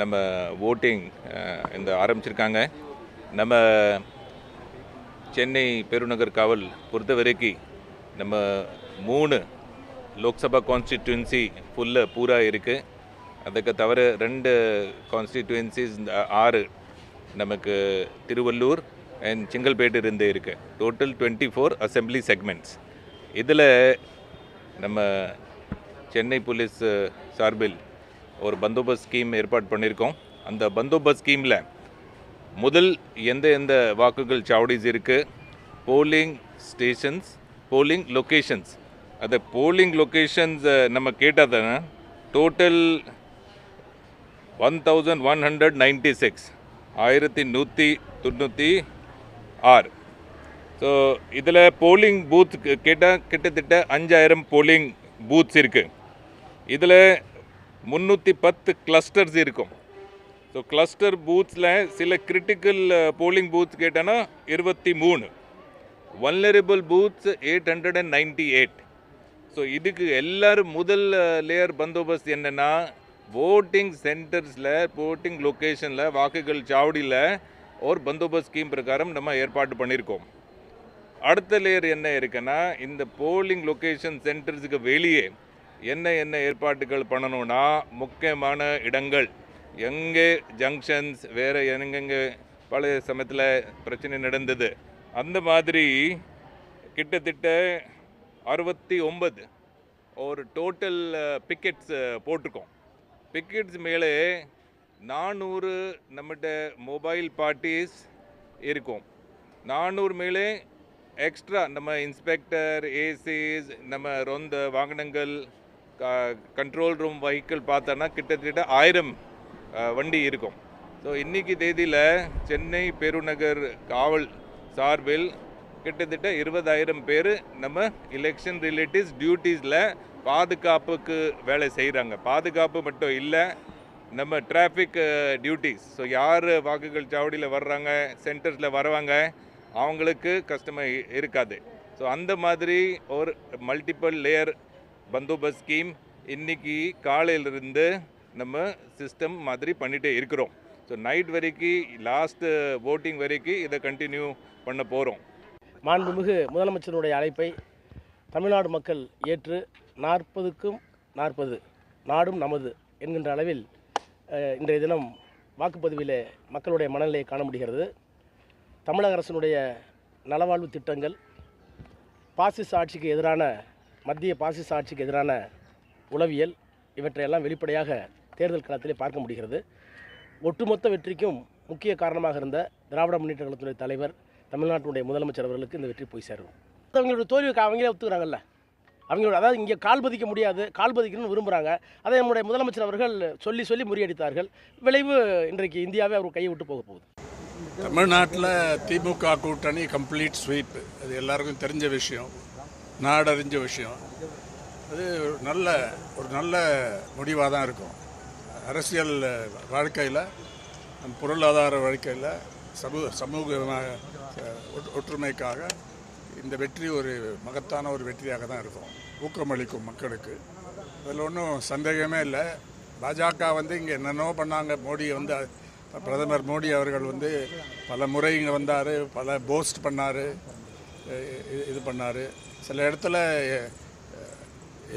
நம்ம ஓட்டிங் இந்த ஆரம்பிச்சிருக்காங்க. நம்ம சென்னை பெருநகர் காவல் பொறுத்த வரைக்கும் நம்ம மூணு லோக்சபா கான்ஸ்டிடியூன்சி ஃபுல்லாக பூரா இருக்குது அதுக்கு தவிர ரெண்டு கான்ஸ்டிடியூன்சிஸ் ஆறு நமக்கு திருவள்ளூர் அண்ட் செங்கல்பேட்டு இருந்து இருக்குது total twenty four assembly segments இதில் நம்ம சென்னை போலீஸ் சார்பில் ஒரு பந்தோபஸ்த் ஸ்கீம் ஏற்பாடு பண்ணியிருக்கோம். அந்த பந்தோபஸ்த் ஸ்கீமில் முதல் எந்த எந்த வாக்குகள் சாவடிஸ் இருக்குது போலிங் ஸ்டேஷன்ஸ் போலிங் லொக்கேஷன்ஸ் அந்த போலிங் லொக்கேஷன்ஸ் நம்ம கேட்டால் தானே total one thousand one hundred ninety six ஆயிரத்தி நூற்றி தொண்ணூற்றி ஆறு. ஸோ இதில் போலிங் பூத் கேட்டால் கிட்டத்தட்ட அஞ்சாயிரம் போலிங் பூத்ஸ் இருக்குது இதில் முந்நூற்றி பத்து கிளஸ்டர்ஸ் இருக்கும். ஸோ கிளஸ்டர் பூத்ஸில் சில கிரிட்டிக்கல் போலிங் பூத்ஸ் கேட்டோன்னா இருபத்தி மூணு. Vulnerable booths eight hundred and ninety eight. So இதுக்கு எல்லோரும் முதல் லேயர் பந்தோபஸ்த் என்னென்னா voting சென்டர்ஸில் voting லொக்கேஷனில் வாக்குகள் சாவடியில் ஒரு பந்தோபஸ்த் ஸ்கீம் பிரகாரம் நம்ம ஏற்பாடு பண்ணியிருக்கோம் அடுத்த லேயர் என்ன இருக்குன்னா இந்த போலிங் லொக்கேஷன் சென்டர்ஸுக்கு வெளியே என்ன என்ன ஏற்பாட்டுகள் பண்ணணும்னா முக்கியமான இடங்கள். எங்கே ஜங்ஷன்ஸ் வேறு எங்கெங்கே பழைய சமயத்தில் பிரச்சனை நடந்தது. அந்த மாதிரி கிட்டத்தட்ட அறுபத்தி ஒன்பது ஒரு டோட்டல் பிக்கெட்ஸ் போட்டிருக்கோம். பிக்கெட்ஸ் மேலே நானூறு நம்மகிட்ட மொபைல் பார்ட்டிஸ் இருக்கும். நானூறு மேலே எக்ஸ்ட்ரா நம்ம இன்ஸ்பெக்டர் ஏசிஸ் நம்ம ரொந்த வாகனங்கள் கண்ட்ரோல் ரூம் வெஹிக்கிள் பார்த்தோன்னா கிட்டத்தட்ட ஆயிரம் வண்டி இருக்கும். ஸோ இன்றைக்கி தேதியில் சென்னை பெருநகர் காவல் சார்பில் கிட்டத்தட்ட இருபதாயிரம் பேர் நம்ம எலெக்ஷன் ரிலேட்டிவ்ஸ் டியூட்டிஸில் பாதுகாப்புக்கு வேலை செய்கிறாங்க பாதுகாப்பு மட்டும் இல்லை நம்ம டிராஃபிக் டியூட்டிஸ் ஸோ யார் வாக்குகள் சாவடியில் வர்றாங்க சென்டர்ஸில் வரவாங்க அவங்களுக்கு கஷ்டமாக இருக்காது. ஸோ அந்த மாதிரி ஒரு மல்டிபிள் லேயர் பந்தோபஸ்த் ஸ்கீம் இன்னைக்கு காலையிலிருந்து நம்ம சிஸ்டம் மாதிரி பண்ணிகிட்டே இருக்கிறோம். ஸோ நைட் வரைக்கும் லாஸ்ட்டு ஓட்டிங் வரைக்கும் இதை கண்டினியூ பண்ண போகிறோம் மாண்புமிகு முதலமைச்சருடைய அழைப்பை தமிழ்நாடு மக்கள் ஏற்று நாற்பதுக்கும் நாற்பது நாடும் நமது என்கின்ற அளவில் இன்றைய தினம் வாக்குப்பதிவிலே மக்களுடைய மனநிலையை காண முடிகிறது. தமிழக அரசினுடைய நலவாழ்வு திட்டங்கள் பாசிச ஆட்சிக்கு எதிரான மத்திய பாசிச ஆட்சிக்கு எதிரான உளவியல் இவற்றையெல்லாம் வெளிப்படையாக தேர்தல் களத்திலே பார்க்க முடிகிறது. ஒட்டுமொத்த வெற்றிக்கும் முக்கிய காரணமாக இருந்த திராவிட முன்னேற்ற கழகத்துடைய தலைவர் தமிழ்நாட்டினுடைய முதலமைச்சர் அவர்களுக்கு இந்த வெற்றி போய் சேரும். அவங்களோட தோல்விக்கு அவங்களே ஒத்துக்கிறாங்கல்ல. அவங்களோட அதாவது இங்கே கால் பதிக்க முடியாது கால் பதிக்கணும்னு விரும்புகிறாங்க அதை நம்முடைய முதலமைச்சர் அவர்கள் சொல்லி சொல்லி முறியடித்தார்கள். விளைவு இன்றைக்கு இந்தியாவே அவர் கையை விட்டு போக போகுது. தமிழ்நாட்டில் திமுக கூட்டணி கம்ப்ளீட் ஸ்வீப் அது எல்லாருக்கும் தெரிஞ்ச விஷயம். நாடறிஞ்ச விஷயம். அது ஒரு நல்ல ஒரு நல்ல முடிவாக தான் இருக்கும். அரசியல் வாழ்க்கையில் நம் பொருளாதார வாழ்க்கையில் சமூக சமூகமாக ஒற்று- ஒற்றுமைக்காக இந்த வெற்றி ஒரு மகத்தான ஒரு வெற்றியாக தான் இருக்கும். ஊக்கமளிக்கும் மக்களுக்கு. அதில் ஒன்றும் சந்தேகமே இல்லை. பாஜக வந்து இங்கே என்னென்னோ பண்ணாங்க. மோடி வந்து பிரதமர் மோடி அவர்கள் வந்து பல முறை இங்கே வந்தார் பல போஸ்ட் பண்ணார் இது பண்ணார். சில இடத்துல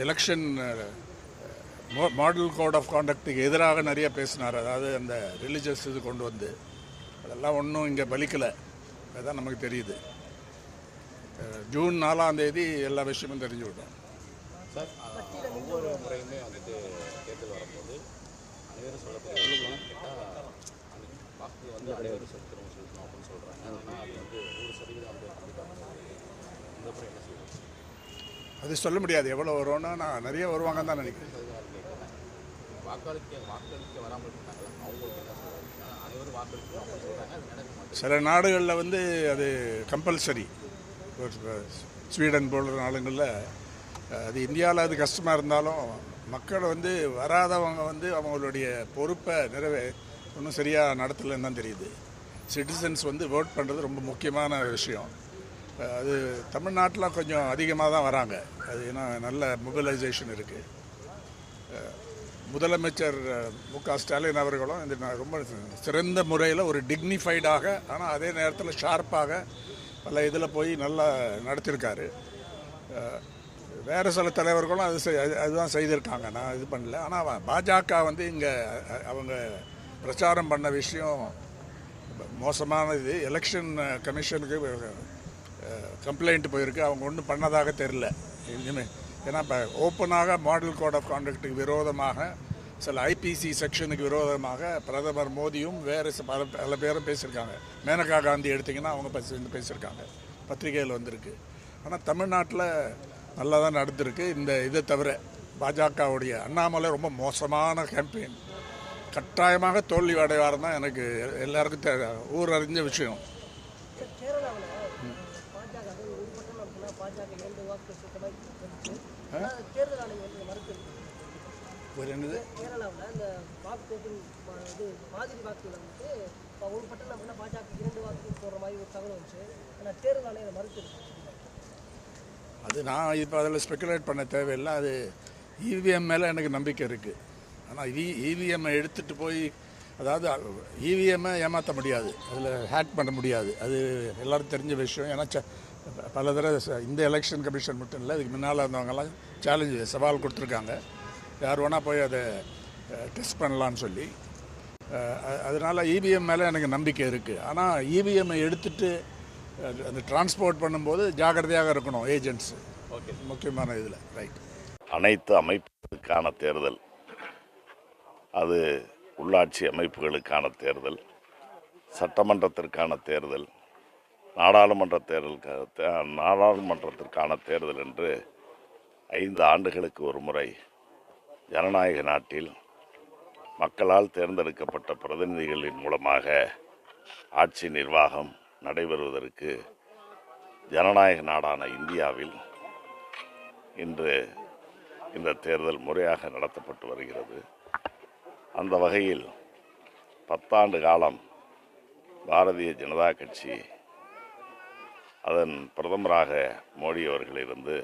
எலெக்ஷன் மாடல் கோட் ஆஃப் காண்டக்ட்டுக்கு எதிராக நிறைய பேசினார். அதாவது அந்த ரிலீஜியஸ் இது கொண்டு வந்து. அதெல்லாம் ஒன்றும் இங்கே பலிக்கலை. அதுதான் நமக்கு தெரியுது. ஜூன் நாலாம் தேதி எல்லா விஷயமும் தெரிஞ்சு விட்டோம் சார் ஒவ்வொரு முறையுமே வந்துட்டு தேர்தல் வரும்போது அனைவரும் சொல்லக்கூடிய வாக்கு வந்து அனைவரும் செலுத்தணும் செலுத்தணும் அப்படின்னு சொல்கிறாங்க ஆனால் அது வந்து நூறு சதவீதம் வந்து முறை என்ன செய்யும் அது சொல்ல முடியாது. எவ்வளோ வரும்னா நான் நிறைய வருவாங்கன்னு தான் நினைக்கிறேன். வாக்களிக்க வாக்களிக்க வராமல் அவங்களுக்கு என்ன சொல்கிறாங்க அனைவரும் சில நாடுகளில் வந்து அது கம்பல்சரி ஸ்வீடன் போன்ற நாடுகளில் அது இந்தியாவில் அது கஷ்டமாக இருந்தாலும் மக்கள் வந்து வராதவங்க வந்து அவங்களுடைய பொறுப்பை நிறைவே ஒன்றும் சரியாக நடத்தலைன்னு தான் தெரியுது. சிட்டிசன்ஸ் வந்து vote பண்ணுறது ரொம்ப முக்கியமான விஷயம். அது தமிழ்நாட்டில் கொஞ்சம் அதிகமாக தான் வராங்க. அது ஏன்னா நல்ல மொபிலைசேஷன் இருக்குது முதலமைச்சர் மு க ஸ்டாலின் அவர்களும் இந்த ரொம்ப சிறந்த முறையில் ஒரு டிக்னிஃபைடாக ஆனால் அதே நேரத்தில் ஷார்ப்பாக பல இதில் போய் நல்லா நடத்தியிருக்காரு வேறு சில தலைவர்களும் அது செய்- அது- அதுதான் செய்திருக்காங்க. நான் இது பண்ணல. ஆனால் பாஜக வந்து இங்கே அவங்க பிரச்சாரம் பண்ண விஷயம் மோசமானது. எலெக்ஷன் கமிஷனுக்கு கம்ப்ளைண்ட் போயிருக்கு. அவங்க ஒன்றும் பண்ணதாக தெரில இனிமேல் ஏன்னா இப்போ ஓப்பனாக மாடல் கோட் ஆஃப் கான்டக்ட்டுக்கு விரோதமாக சில ஐபிசி செக்ஷனுக்கு விரோதமாக பிரதமர் மோடியும் வேறு பல பல பேரும் பேசியிருக்காங்க. மேனகா காந்தி எடுத்திங்கன்னா அவங்க பேசி பேசியிருக்காங்க. பத்திரிகையில் வந்திருக்கு. ஆனால் தமிழ்நாட்டில் நல்லா தான் நடந்திருக்கு. இந்த இதை தவிர பாஜகவுடைய அண்ணாமலை ரொம்ப மோசமான கேம்பெயின் கட்டாயமாக தோல்வி அடைவார் தான் எனக்கு எல்லாருக்கும் ஊர் அறிஞ்ச விஷயம். தேர்தல் ஆணையம் வந்து மறுத்து ஒரு என்னது? கேரளாவில் இந்த வாக்கு ஓட்டிங் இது மாதிரி வாக்குகள் வந்துட்டு இப்போ ஒரு பட்டம் அப்படின்னா பாஜக இரண்டு வாக்கு போடுற மாதிரி ஒரு தகவல் வந்துச்சு. ஆனால் தேர்தல் ஆணையம் மறுத்து அது நான் இப்போ அதில் ஸ்பெகுலேட் பண்ண தேவையில்லை. அது இவிஎம் மேலே எனக்கு நம்பிக்கை இருக்குது ஆனால் இ இவிஎம்மை எடுத்துகிட்டு போய் அதாவது இவிஎம்மை ஏமாற்ற முடியாது. அதில் ஹேக் பண்ண முடியாது. அது எல்லாரும் தெரிஞ்ச விஷயம். ஏன்னா ச- பல தடவை இந்த எலெக்ஷன் கமிஷன் மட்டும் இல்லை இதுக்கு முன்னால் இருந்தவங்கெல்லாம் சேலஞ்சு சவால் கொடுத்துருக்காங்க. யார் வேணால் போய் அதை டெஸ்ட் பண்ணலான்னு சொல்லி. அதனால இவிஎம் மேலே எனக்கு நம்பிக்கை இருக்குது ஆனால் இவிஎம்மை எடுத்துட்டு அஹ், அந்த டிரான்ஸ்போர்ட் பண்ணும்போது ஜாக்கிரதையாக இருக்கணும் ஏஜென்ட்ஸ் ஓகே முக்கியமான இதில் ரைட் அனைத்து அமைப்புகளுக்கான தேர்தல். அது உள்ளாட்சி அமைப்புகளுக்கான தேர்தல். சட்டமன்றத்திற்கான தேர்தல். நாடாளுமன்ற தேர்தலுக்கு நாடாளுமன்றத்திற்கான தேர்தல் என்று ஐந்து ஆண்டுகளுக்கு ஒரு முறை ஜனநாயக நாட்டில் மக்களால் தேர்ந்தெடுக்கப்பட்ட பிரதிநிதிகளின் மூலமாக ஆட்சி நிர்வாகம் நடைபெறுவதற்கு ஜனநாயக நாடான இந்தியாவில் இன்று இந்த தேர்தல் முறையாக நடத்தப்பட்டு வருகிறது. அந்த வகையில் பத்தாண்டு காலம் பாரதிய ஜனதா கட்சி அதன் பிரதமராக மோடி அவர்கள் இருந்து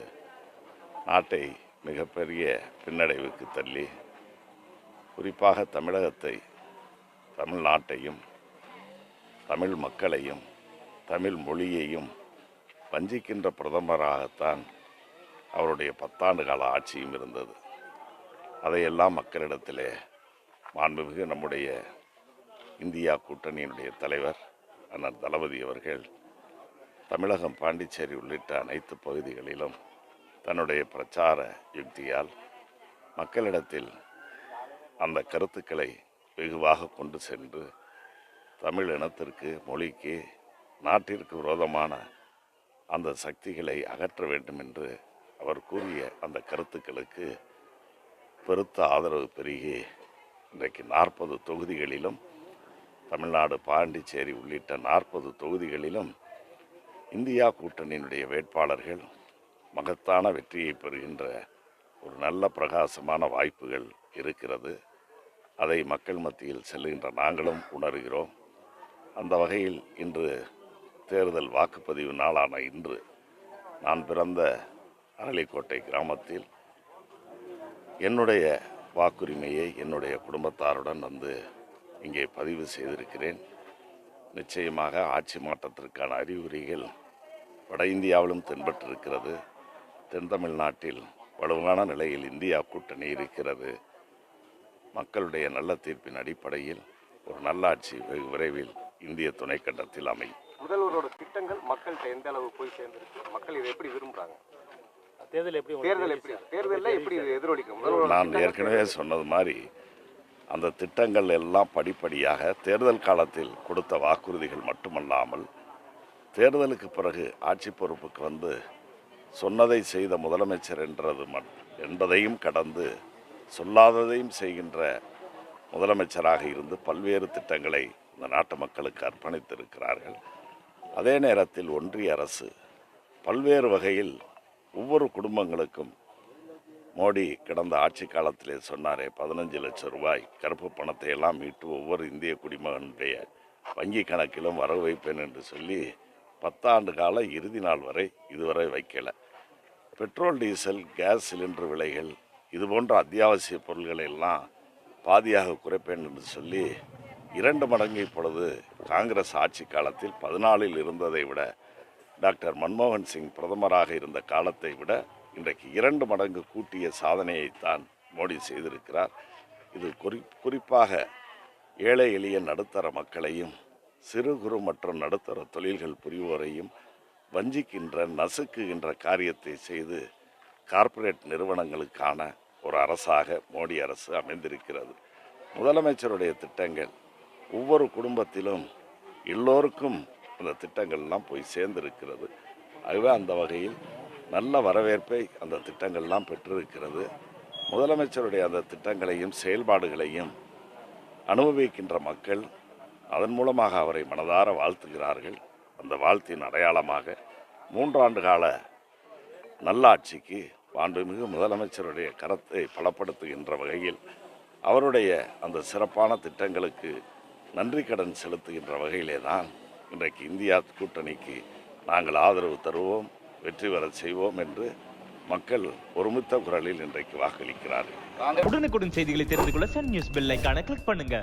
நாட்டை மிகப்பெரிய பின்னடைவுக்கு தள்ளி குறிப்பாக தமிழகத்தை தமிழ்நாட்டையும் தமிழ் மக்களையும் தமிழ் மொழியையும் வஞ்சிக்கின்ற பிரதமராகத்தான் அவருடைய பத்தாண்டு கால ஆட்சியும் இருந்தது. அதையெல்லாம் மக்களிடத்திலே மாண்புமிகு நம்முடைய இந்தியா கூட்டணியினுடைய தலைவர் அண்ணன் தளபதி அவர்கள் தமிழகம் பாண்டிச்சேரி உள்ளிட்ட அனைத்து பகுதிகளிலும் தன்னுடைய பிரச்சார யுக்தியால் மக்களிடத்தில் அந்த கருத்துக்களை வெகுவாக கொண்டு சென்று தமிழ் இனத்திற்கு மொழிக்கு நாட்டிற்கு விரோதமான அந்த சக்திகளை அகற்ற வேண்டும் என்று அவர் கூறிய அந்த கருத்துக்களுக்கு பெருத்த ஆதரவு பெருகி இன்றைக்கு நாற்பது தொகுதிகளிலும் தமிழ்நாடு பாண்டிச்சேரி உள்ளிட்ட நாற்பது தொகுதிகளிலும் இந்தியா கூட்டணியினுடைய வேட்பாளர்கள் மகத்தான வெற்றியை பெறுகின்ற ஒரு நல்ல பிரகாசமான வாய்ப்புகள் இருக்கிறது. அதை மக்கள் மத்தியில் செல்லுகின்ற நாங்களும் உணர்கிறோம். அந்த வகையில் இன்று தேர்தல் வாக்குப்பதிவு நாளான இன்று நான் பிறந்த அரளிக்கோட்டை கிராமத்தில் என்னுடைய வாக்குரிமையை என்னுடைய குடும்பத்தாருடன் வந்து இங்கே பதிவு செய்திருக்கிறேன். நிச்சயமாக ஆட்சி மாற்றத்திற்கான அறிகுறிகள் வட இந்தியாவிலும் தென்பட்டிருக்கிறது. தென் தமிழ்நாட்டில் வலுவான நிலையில் இந்தியா கூட்டணி இருக்கிறது. மக்களுடைய நல்ல தீர்ப்பின் அடிப்படையில் ஒரு நல்லாட்சி வெகு விரைவில் இந்திய துணைக்கண்டத்தில் அமையும். முதல்வரோட திட்டங்கள் மக்கள்கிட்ட எந்த அளவு போய் சேர்ந்துருக்கு? மக்கள் இதை எப்படி விரும்புறாங்க? தேர்தல் எப்படி தேர்தல் எப்படி? தேர்தலில் எப்படி எதிரொலிக்கும்? நான் ஏற்கனவே சொன்னது மாதிரி அந்த திட்டங்கள் எல்லாம் படிப்படியாக தேர்தல் காலத்தில் கொடுத்த வாக்குறுதிகள் மட்டுமல்லாமல் தேர்தலுக்கு பிறகு ஆட்சி பொறுப்புக்கு வந்து சொன்னதை செய்த முதலமைச்சர் என்றது மட் என்பதையும் கடந்து சொல்லாததையும் செய்கின்ற முதலமைச்சராக இருந்து பல்வேறு திட்டங்களை இந்த நாட்டு மக்களுக்கு அர்ப்பணித்திருக்கிறார்கள். அதே நேரத்தில் ஒன்றிய அரசு பல்வேறு வகையில் ஒவ்வொரு குடும்பங்களுக்கும் மோடி கடந்த ஆட்சி காலத்திலே சொன்னாரே பதினஞ்சு லட்சம் ரூபாய் கருப்பு பணத்தை எல்லாம் மீட்டு ஒவ்வொரு இந்திய குடிமகனுடைய வங்கி கணக்கிலும் வர வைப்பேன் என்று சொல்லி பத்தாண்டு கால இறுதி நாள் வரை இதுவரை வைக்கலை. பெட்ரோல் டீசல் கேஸ் சிலிண்டர் விலைகள் இது போன்ற அத்தியாவசிய பொருள்களை எல்லாம் பாதியாக குறைப்பேன் என்று சொல்லி இரண்டு மடங்கு இப்பொழுது காங்கிரஸ் ஆட்சி காலத்தில் பதினாலில் இருந்ததை விட டாக்டர் மன்மோகன் சிங் பிரதமராக இருந்த காலத்தை விட இன்றைக்கு இரண்டு மடங்கு கூட்டிய சாதனையைத்தான் மோடி செய்திருக்கிறார். இது குறி குறிப்பாக ஏழை எளிய நடுத்தர மக்களையும் சிறு குறு மற்றும் நடுத்தர தொழில்கள் புரிவோரையும் வஞ்சிக்கின்ற நசுக்குகின்ற காரியத்தை செய்து கார்ப்பரேட் நிறுவனங்களுக்கான ஒரு அரசாக மோடி அரசு அமைந்திருக்கிறது. முதலமைச்சருடைய திட்டங்கள் ஒவ்வொரு குடும்பத்திலும் எல்லோருக்கும் அந்த திட்டங்கள்லாம் போய் சேர்ந்திருக்கிறது. ஆகவே அந்த வகையில் நல்ல வரவேற்பை அந்த திட்டங்கள்லாம் பெற்றிருக்கிறது. முதலமைச்சருடைய அந்த திட்டங்களையும் செயல்பாடுகளையும் அனுபவிக்கின்ற மக்கள் அதன் மூலமாக அவரை மனதார வாழ்த்துகிறார்கள். அந்த வாழ்த்தின் அடையாளமாக மூன்றாண்டு கால நல்லாட்சிக்கு மாண்புமிகு முதலமைச்சருடைய கரத்தை பலப்படுத்துகின்ற வகையில் அவருடைய அந்த சிறப்பான திட்டங்களுக்கு நன்றி கடன் செலுத்துகின்ற வகையிலே தான் இன்றைக்கு இந்தியா கூட்டணிக்கு நாங்கள் ஆதரவு தருவோம் வெற்றி பெற செய்வோம் என்று மக்கள் ஒருமித்த குரலில் இன்றைக்கு வாக்களிக்கிறார்கள். உடனுக்குடன் செய்திகளை தெரிந்து கொள்ள சன் நியூஸ் பெல் ஐகானை கிளிக் பண்ணுங்க.